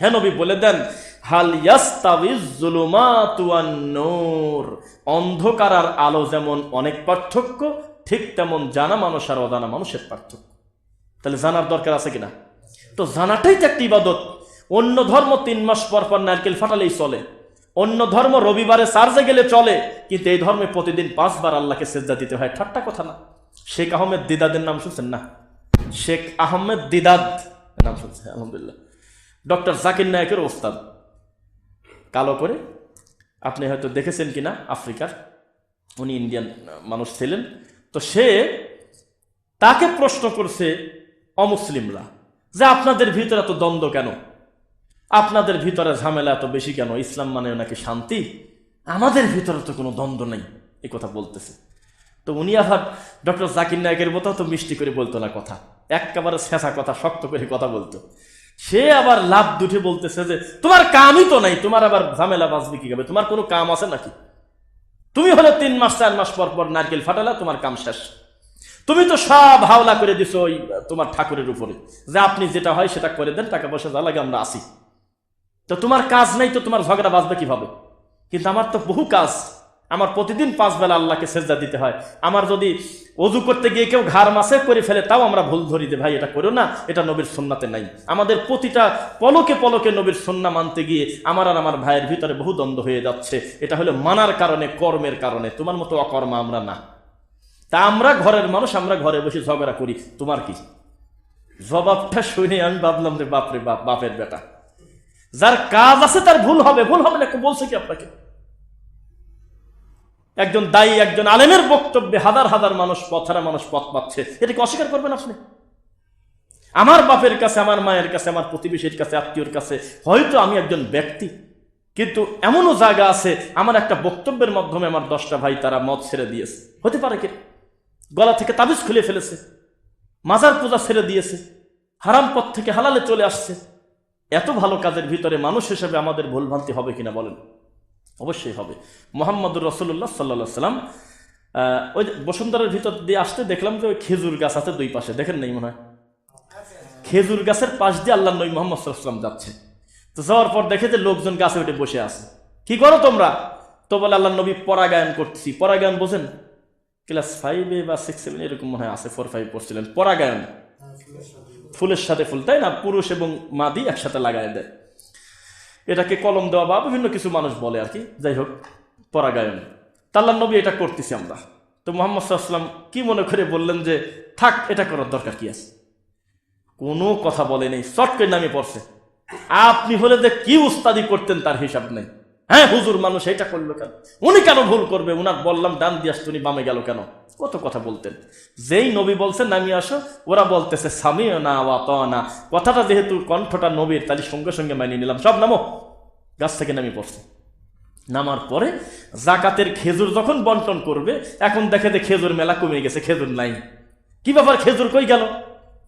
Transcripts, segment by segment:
হ্যাঁ বলে দেন, হাল নূর। অন্ধকার আর আলো যেমন অনেক পার্থক্য, ঠিক তেমন জানা মানুষ আর অজানা মানুষের পার্থক্য। তাহলে জানার দরকার আছে কিনা? তো জানাটাই তো একটা ইবাদত। অন্য ধর্ম তিন মাস পর পর নারকেল ফাটালেই চলে। অন্য ধর্ম রবিবারে চার্জে গেলে চলে, কিন্তু এই ধর্মে প্রতিদিন পাঁচবার আল্লাহকে সেজদা দিতে হয়। ঠাট্টা কথা না। শেখ আহমেদ দিদাদের নাম শুনছেন না? শেখ আহমেদ দিদাদ। নাম শুনছেন, আলহামদুলিল্লাহ। ডক্টর জাকির নায়কের ওস্তাদ। কালো করে। আপনি হয়তো দেখেছেন কিনা আফ্রিকার। উনি ইন্ডিয়ান মানুষ ছিলেন। তো সে তাকে প্রশ্ন করছে অমুসলিমরা যে আপনাদের ভিতরে এত দ্বন্দ্ব কেন? আপনাদের ভিতরে ঝামেলা এত বেশি কেন? ইসলাম মানে নাকি শান্তি? আমাদের ভিতরে তো কোনো দ্বন্দ্ব নেই এই কথা বলতেছে। তো উনি আবার ডক্টর জাকির নায়কের মতো তো মিষ্টি করে বলতো না কথা। একেবারে শেষা কথা, শক্ত করে কথা বলতো। সে আবার লাভ দুঠে বলতেছে যে, তোমার কামই তো নাই, তোমার আবার ঝামেলা বাঁচবে কি হবে তোমার কোনো কাম আছে নাকি? তুমি হলে তিন মাস, চার মাস পর পর নারকেল ফাটালা, তোমার কাম শেষ। তুমি তো সব হাওলা করে দিছো ওই, তোমার ঠাকুরের উপরে। যে আপনি যেটা হয় সেটা করে দেন, টাকা পয়সা যা লাগে আমরা আসি। তো তোমার কাজ নাই তো তোমার ঝগড়া বাঁচবে কীভাবে? কিন্তু আমার তো বহু কাজ। আমার প্রতিদিন পাঁচ বেলা আল্লাহকে সেজদা দিতে হয়। আমার যদি অজু করতে গিয়ে কেউ ঘাড় মাসে করে ফেলে, তাও আমরা ভুল ধরি দে ভাই, এটা করো না, এটা নবীর সন্নাতে নাই। আমাদের প্রতিটা পলকে পলকে নবীর সন্না মানতে গিয়ে আমার আর আমার ভাইয়ের ভিতরে বহু দ্বন্দ্ব হয়ে যাচ্ছে। এটা হলো মানার কারণে, কর্মের কারণে। তোমার মতো অকর্মা আমরা না। তা আমরা ঘরের মানুষ, আমরা ঘরে বসে ঝগড়া করি। তোমার কি? জবাবটা শুনে আমি ভাবলাম রে বাপরে বাপ, বাপের বেটা। যার কাজ আছে তার ভুল হবে ভুল হবে না, বলছে কি আপনাকে? একজন দায়ী, একজন আলেমের বক্তব্যে হাজার হাজার মানুষ, পথহারা মানুষ পথ পাচ্ছে। এটাকে অস্বীকার করবেন আপনি? আমার বাপের কাছে, আমার মায়ের কাছে, আমার প্রতিবেশীর কাছে, আত্মীয়র কাছে, হয়তো আমি একজন ব্যক্তি, কিন্তু এমনও জায়গা আছে, আমার একটা বক্তব্যের মাধ্যমে আমার দশটা ভাই তারা মদ ছেড়ে দিয়েছে। হতে পারে কি? গলা থেকে তাবিজ খুলে ফেলেছে, মাজার পূজা ছেড়ে দিয়েছে, হারাম পথ থেকে হালালে চলে আসছে। এত ভালো কাজের ভিতরে মানুষ হিসেবে আমাদের ভুলভ্রান্তি হবে কিনা বলেন? অবশ্যই হবে। মোহাম্মদুর রসুল্লাহ সাল্লা সাল্লাম ওই বসুন্ধরার ভিতর দিয়ে আসতে দেখলাম যে ওই খেজুর গাছ আছে দুই পাশে। দেখেন নাই মনে হয়? খেজুর গাছের পাশ দিয়ে আল্লাহ নবী মোহাম্মদ সাল্লাম যাচ্ছে। তো যাওয়ার পর দেখে যে লোকজন গাছে উঠে বসে আছে। কি করো তোমরা? তো বলে আল্লাহ নবী পরাগায়ন করছি পরাগায়ন বোঝেন? ক্লাস ফাইভে বা সিক্স সেভেন এরকম মনে হয় আছে ফোর ফাইভ পড়ছিলেন। পরাগায়ন। ফুলের সাথে ফুল, তাই না? পুরুষ এবং মাদি একসাথে লাগায় দেয়। এটাকে কলম দেওয়া বা বিভিন্ন কিছু মানুষ বলে আর কি। যাই হোক, পরাগায়ন। তাল্লা নবী এটা করতেছি আমরা। তো মোহাম্মদ সাল্লাম কি মনে করে বললেন যে, থাক, এটা করার দরকার কি আছে? কোনো কথা বলে নেই, চট নামে পড়ছে। আপনি হলে যে কি উস্তাদি করতেন তার হিসাব নেই। হ্যাঁ? হুজুর মানুষ এটা করল কেন? উনি কেন ভুল করবে? উনার বললাম, ডান দিয়ে আসতে উনি বামে গেল কেন? কত কথা বলতেন। যেই নবী বলছেন নামিয়ে আসো। ওরা বলতেছে সামি না ওয়া না কথাটা যেহেতু কণ্ঠটা নবীর, তাহলে সঙ্গে সঙ্গে মানিয়ে নিলাম। সব নামো। গাছ থেকে নামি পড়ছে। নামার পরে জাকাতের খেজুর যখন বন্টন করবে, এখন দেখে যে খেজুর মেলা কমে গেছে, খেজুর নাই। কি ব্যাপার? খেজুর কই গেল?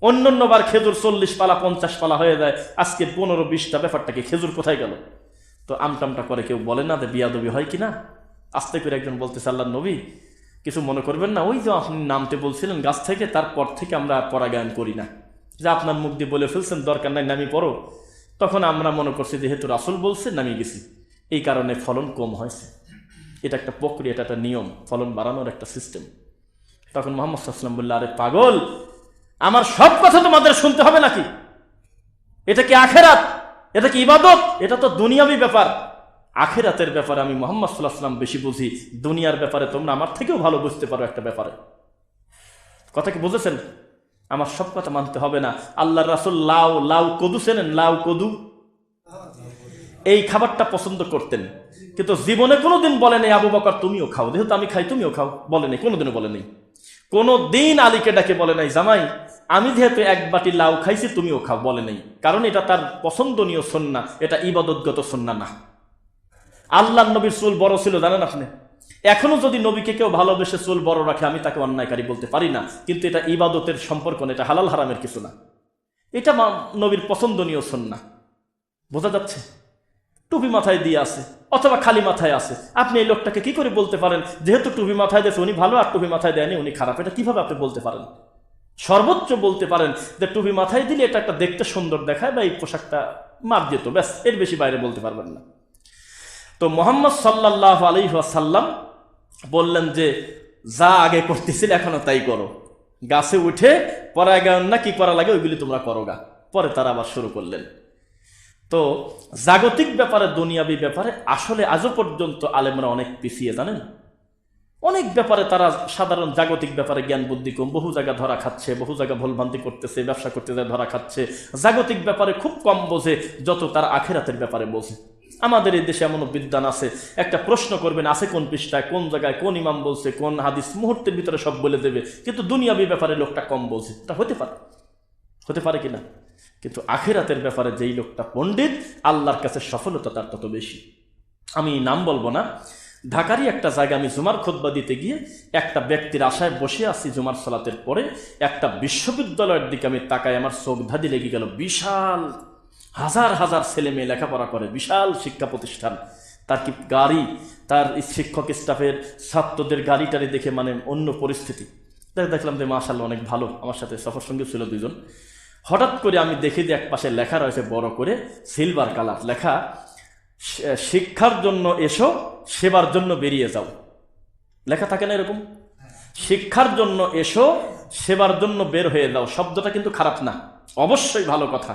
অন্য বার খেজুর চল্লিশ পালা, পঞ্চাশ পালা হয়ে যায়। আজকে পনেরো, বিশটা ব্যাপারটা কি খেজুর কোথায় গেল? তো আমটামটা করে কেউ বলে না যে বিয়াদবি হয় কিনা। আস্তে করে একজন বলতেছে আল্লাহ নবী, কিছু মনে করবেন না। ওই যে আপনি নামতে বলছিলেন গাছ থেকে, তারপর থেকে আমরা আর পরাগায়ন করি না। যে আপনার মুখ দিয়ে বলে ফেলছেন, দরকার নাই, নামি পড়ো। তখন আমরা মনে করছি, যেহেতু রাসুল বলছে নামিয়ে গেছি। এই কারণে ফলন কম হয়েছে। এটা একটা প্রক্রিয়া, এটা একটা নিয়ম, ফলন বাড়ানোর একটা সিস্টেম। তখন মোহাম্মদ সাল্লাম বলল আরে পাগল, আমার সব কথা তোমাদের শুনতে হবে নাকি? এটা কি আখেরাত? এটা কি ইবাদত? এটা তো দুনিয়াবি ব্যাপার। আখেরাতের ব্যাপারে আমি মোহাম্মদ সাল্লাহ সাল্লাম বেশি বুঝি। দুনিয়ার ব্যাপারে তোমরা আমার থেকেও ভালো বুঝতে পারো একটা ব্যাপারে। কথা কি বুঝেছেন? আমার সব কথা মানতে হবে না। আল্লাহ রাসুল লাউ লাউ কদু চেনেন? লাউ কদু। এই খাবারটা পছন্দ করতেন। কিন্তু জীবনে কোনোদিন বলে নেই আবু বকর, তুমিও খাও। যেহেতু আমি খাই, তুমিও খাও। বলে নেই কোনোদিনও বলে নেই কোনো দিন আলীকে ডাকে বলে নাই, জামাই, আমি যেহেতু এক বাটি লাউ খাইছি, তুমিও খাও, বলে নেই। কারণ এটা তার পছন্দনীয় সন্না, এটা ইবাদতগত সন্না না। আল্লাহ নবীর চুল বড় ছিল, জানেন আপনি? এখনও যদি নবীকে কেউ ভালোবেসে চুল বড় রাখে, আমি তাকে অন্যায়কারী বলতে পারি না, কিন্তু এটা ইবাদতের সম্পর্ক না, এটা হালাল হারামের কিছু না। এটা নবীর পছন্দনীয় সন্না। বোঝা যাচ্ছে? টুপি মাথায় দিয়ে আছে অথবা খালি মাথায় আছে আপনি এই লোকটাকে কি করে বলতে পারেন? যেহেতু টুপি মাথায় দিয়েছে, উনি ভালো আর টুপি মাথায় দেয়নি, উনি খারাপ। এটা কীভাবে আপনি বলতে পারেন? সর্বোচ্চ বলতে পারেন যে টুপি মাথায় দিলে এটা একটা দেখতে সুন্দর দেখায় বা এই পোশাকটা মার যেত ব্যাস, এর বেশি বাইরে বলতে পারবেন না। তো মোহাম্মদ সাল্লাহ আলী সাল্লাম বললেন যে, যা আগে করতেছিল, এখনও তাই করো। গাছে উঠে পরাগায়ন না কি করা লাগে, ওইগুলি তোমরা করো গা। পরে তারা আবার শুরু করলেন। তো জাগতিক ব্যাপারে, দুনিয়াবি ব্যাপারে, আসলে আজও পর্যন্ত আলেমরা অনেক পিছিয়ে, জানেন? অনেক ব্যাপারে তারা সাধারণ জাগতিক ব্যাপারে জ্ঞান, বুদ্ধি কম। বহু জায়গা ধরা খাচ্ছে, বহু জায়গা ভুলভ্রান্তি করতেছে, ব্যবসা করতে যায় ধরা খাচ্ছে। জাগতিক ব্যাপারে খুব কম বোঝে, যত তার আখেরাতের ব্যাপারে বোঝে। আমাদের এই দেশে এমন বিদ্যান আছে, একটা প্রশ্ন করবেন, আছে কোন পৃষ্ঠায়, কোন জায়গায়, কোন ইমাম বলছে, কোন হাদিস, মুহূর্তের ভিতরে সব বলে দেবে। কিন্তু দুনিয়াবি ব্যাপারে লোকটা কম বোঝে। তা হতে পারে? হতে পারে কিনা? কিন্তু আখেরাতের ব্যাপারে যেই লোকটা পণ্ডিত, আল্লাহর কাছে সফলতা তার তত বেশি। আমি নাম বলব না। ঢাকারই একটা জায়গা আমি জুমার খোদবা দিতে গিয়ে একটা ব্যক্তির আশায় বসে আছি জুমার সলাতের পরে। একটা বিশ্ববিদ্যালয়ের দিকে আমি তাকাই আমার চোখ লেগে গেল বিশাল, হাজার হাজার ছেলে মেয়ে লেখাপড়া করে, বিশাল শিক্ষা প্রতিষ্ঠান। তার কি গাড়ি? তার শিক্ষক স্টাফের ছাত্রদের গাড়ি টাড়ি দেখে মানে অন্য পরিস্থিতি। দেখ- দেখলাম যে মাশাল্লাহ অনেক ভালো, আমার সাথে সফর সঙ্গে ছিল দুজন হঠাৎ করে আমি দেখি যে এক পাশে লেখা রয়েছে, বড় করে সিলভার কালার লেখা শিক্ষার জন্য এসো, সেবার জন্য বেরিয়ে যাও। লেখা থাকে না এরকম? শিক্ষার জন্য এসো, সেবার জন্য বের হয়ে যাও। শব্দটা কিন্তু খারাপ না, অবশ্যই ভালো কথা।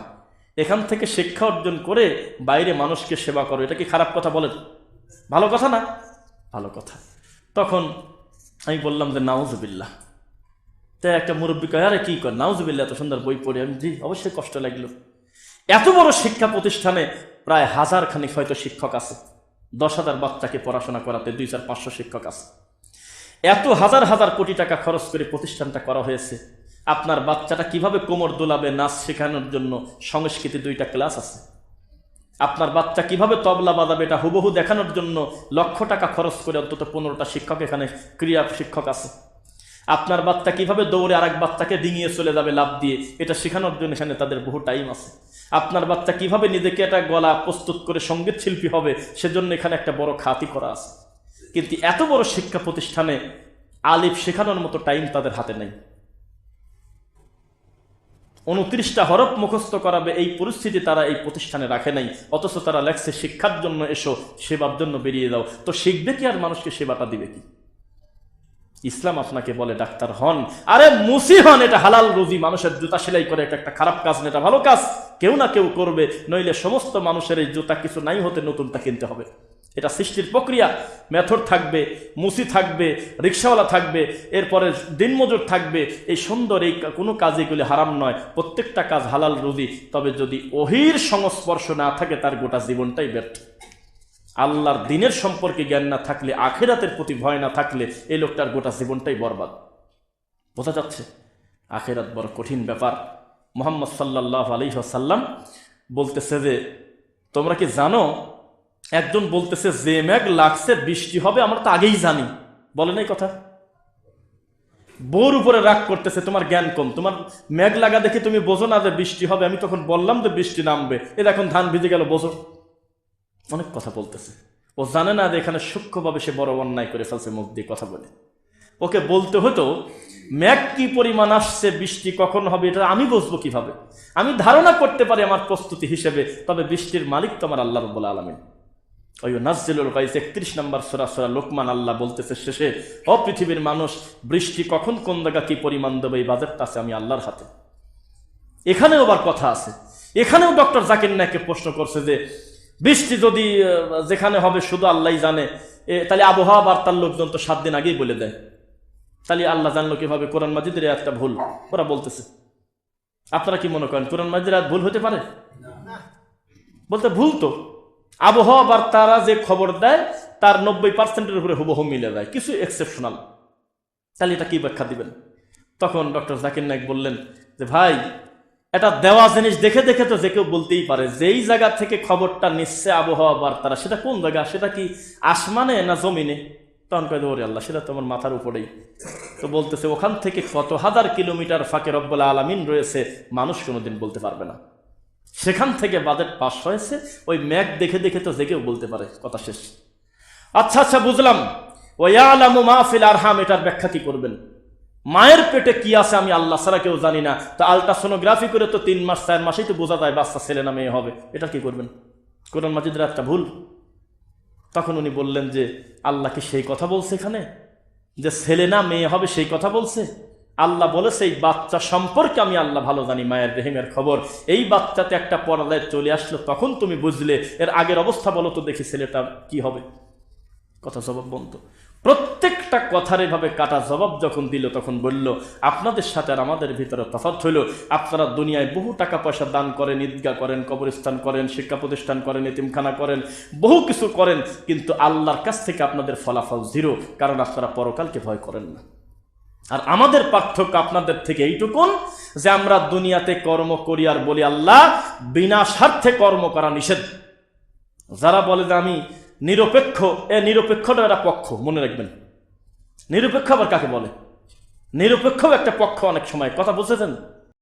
এখান থেকে শিক্ষা অর্জন করে বাইরে মানুষকে সেবা করো, এটা কি খারাপ কথা বলেন? ভালো কথা না? ভালো কথা। তখন আমি বললাম যে, নাউজবিল্লাহ। তাই একটা মুরব্বী কয়, আরে কি কর নাউজবিল্লা এত সুন্দর বই পড়ে, আমি জি, অবশ্যই কষ্ট লাগল। এত বড় শিক্ষা প্রতিষ্ঠানে প্রায় হাজার খানিক হয়তো শিক্ষক আছে। দশ হাজার বাচ্চাকে পড়াশোনা করাতে দুই চার পাঁচশো শিক্ষক আছে। এত হাজার হাজার কোটি টাকা খরচ করে প্রতিষ্ঠানটা করা হয়েছে। আপনার বাচ্চাটা কীভাবে কোমর দোলাবে নাচ শেখানোর জন্য সংস্কৃতি দুইটা ক্লাস আছে। আপনার বাচ্চা কীভাবে তবলা বাজাবে এটা হুবহু দেখানোর জন্য লক্ষ টাকা খরচ করে অন্তত পনেরোটা শিক্ষক এখানে ক্রিয়া শিক্ষক আছে। আপনার বাচ্চা কীভাবে দৌড়ে আরেক বাচ্চাকে ডিঙিয়ে চলে যাবে লাভ দিয়ে, এটা শেখানোর জন্য এখানে তাদের বহু টাইম আছে। আপনার বাচ্চা কীভাবে নিজেকে একটা গলা প্রস্তুত করে সংগীত শিল্পী হবে, সেজন্য এখানে একটা বড় খাতি করা আছে। কিন্তু এত বড় শিক্ষা প্রতিষ্ঠানে আলিফ শেখানোর মতো টাইম তাদের হাতে নেই। উনত্রিশটা হরফ মুখস্থ করাবে এই পরিস্থিতি তারা এই প্রতিষ্ঠানে রাখে নাই। অথচ তারা লেখছে, শিক্ষার জন্য এসো, সেবার জন্য বেরিয়ে যাও। তো শিখবে কি আর মানুষকে সেবাটা দিবে কি? ইসলাম আপনাকে বলে, ডাক্তার হন। আরে মুসি হন, এটা হালাল রুজি। মানুষের জুতা সেলাই করে এটা একটা খারাপ কাজ না, এটা ভালো কাজ। কেউ না কেউ করবে, নইলে সমস্ত মানুষের এই জুতা কিছু নাই হতে নতুনটা কিনতে হবে। এটা সৃষ্টির প্রক্রিয়া। মেথড থাকবে, মুসি থাকবে, রিক্সাওয়ালা থাকবে, এরপরে দিনমজুর থাকবে। এই সুন্দর, এই কোনো কাজ এগুলি হারাম নয়। প্রত্যেকটা কাজ হালাল রুজি। তবে যদি অহির সংস্পর্শ না থাকে, তার গোটা জীবনটাই ব্যর্থ। আল্লাহর দিনের সম্পর্কে জ্ঞান না থাকলে, আখেরাতের প্রতি ভয় না থাকলে এই লোকটার গোটা জীবনটাই বরবাদ। বোঝা যাচ্ছে, আখেরাত বড় কঠিন ব্যাপার। মোহাম্মদ সাল্লাহ আলী সাল্লাম বলতেছে যে, তোমরা কি জানো, একজন বলতেছে, যে মেঘ লাগছে, বৃষ্টি হবে, আমরা তো আগেই জানি। বলেন এই কথা? বোর উপরে রাগ করতেছে, তোমার জ্ঞান কম, তোমার মেঘ লাগা দেখে তুমি বোঝো না যে বৃষ্টি হবে। আমি তখন বললাম যে, বৃষ্টি নামবে। এ এখন ধান ভিজে গেল, বোঝো। অনেক কথা বলতেছে। ও জানে না যে এখানে সূক্ষ্মভাবে সে বড় অন্যায় করে ফেলছে, মুখ দিয়ে কথা বলে। ওকে বলতে হতো, ম্যাগ কি পরিমাণ আসছে, বৃষ্টি কখন হবে, এটা আমি বুঝব কীভাবে? আমি ধারণা করতে পারি আমার প্রস্তুতি হিসেবে, তবে বৃষ্টির মালিক তো আমার আল্লাহ রব্বুল আলমিন। ওই নাজিলুল গাইজ একত্রিশ নম্বর সোরা সোরা লোকমান আল্লাহ বলতেছে শেষে ও পৃথিবীর মানুষ, বৃষ্টি কখন কোন জায়গা কি পরিমাণ দেবে, এই বাজেটটা আছে আমি আল্লাহর হাতে। এখানেও আবার কথা আছে। এখানেও ডক্টর জাকির নায়ককে প্রশ্ন করছে যে বৃষ্টি যদি যেখানে হবে শুধু আল্লাহ জানে তাহলে আবহাওয়া বার্তার লোকজন তো সাত দিন আগেই বলে দেয়। তাহলে আল্লাহ জানলো কীভাবে কোরআন মাজিদের একটা ভুল, ওরা বলতেছে। আপনারা কি মনে করেন, কোরআন মাজিদের ভুল হতে পারে? বলতে ভুল তো। আবহাওয়া বার্তারা যে খবর দেয়, তার নব্বই পার্সেন্টের উপরে হুবহু মিলে দেয় কিছু এক্সেপশনাল তাহলে এটা কি ব্যাখ্যা দিবেন? তখন ডক্টর জাকির নায়ক বললেন যে, ভাই এটা দেওয়া জিনিস দেখে দেখে তো যে কেউ বলতেই পারে, যেই জায়গা থেকে খবরটা নিচ্ছে আবহাওয়া বার্তারা, সেটা কোন জায়গা? সেটা কি আসমানে না জমিনে? তখন কয়, ওরে আল্লাহ, সেটা তোমার মাথার উপরেই। তো বলতেছে, ওখান থেকে কত হাজার কিলোমিটার ফাঁকে রব্বুল আলামিন রয়েছে, মানুষ কোনোদিন বলতে পারবে না। সেখান থেকে বাজেট পাস হয়েছে, ওই ম্যাগ দেখে দেখে তো যে কেউ বলতে পারে, কথা শেষ। আচ্ছা আচ্ছা বুঝলাম। ওয়ালামু মাহফিল আরহাম, এটার ব্যাখ্যা কি করবেন? মায়ের পেটে কি আছে আমি আল্লাহ ছাড়া কেউ জানি না। তো আলট্রাসোনোগ্রাফি করে তো তিন মাস, চার মাসেই তো বোঝা যায় বাচ্চা ছেলে না মেয়ে হবে। এটা কি করবেন? কোরআন মাজিদের একটা ভুল। তখন উনি বললেন যে, আল্লাহ কি সেই কথা বলছে এখানে? যে ছেলে না মেয়ে হবে সেই কথা বলছে? আল্লাহ বলেছে, এই বাচ্চা সম্পর্কে আমি আল্লাহ ভালো জানি, মায়ের রেহিমের খবর। এই বাচ্চাতে একটা পর্দায় চলে আসলো। তখন তুমি বুঝলে, এর আগের অবস্থা বলো তো দেখি ছেলেটা কি হবে। কথা জবাব বন্ধ। প্রত্যেকটা কথার এভাবে কাটা জবাব যখন দিল, তখন বলল, আপনাদের সাথে আর আমাদের ভিতরে তফাৎ হইল। আপনারা দুনিয়ায় বহু টাকা পয়সা দান করেন ঈদগা করেন, কবরস্থান করেন, শিক্ষা প্রতিষ্ঠান করেন, এতিমখানা করেন, বহু কিছু করেন, কিন্তু আল্লাহর কাছ থেকে আপনাদের ফলাফল জিরো কারণ আপনারা পরকালকে ভয় করেন না। আর আমাদের পার্থক্য আপনাদের থেকে এইটুকুন, যে আমরা দুনিয়াতে কর্ম করি আর বলি, আল্লাহ, বিনা স্বার্থে কর্ম করা নিষেধ। যারা বলে যে আমি নিরপেক্ষ, এ নিরপেক্ষটা একটা পক্ষ, মনে রাখবেন। নিরপেক্ষ আবার কাকে বলে? নিরপেক্ষ একটা পক্ষ অনেক সময়। কথা বুঝেছেন?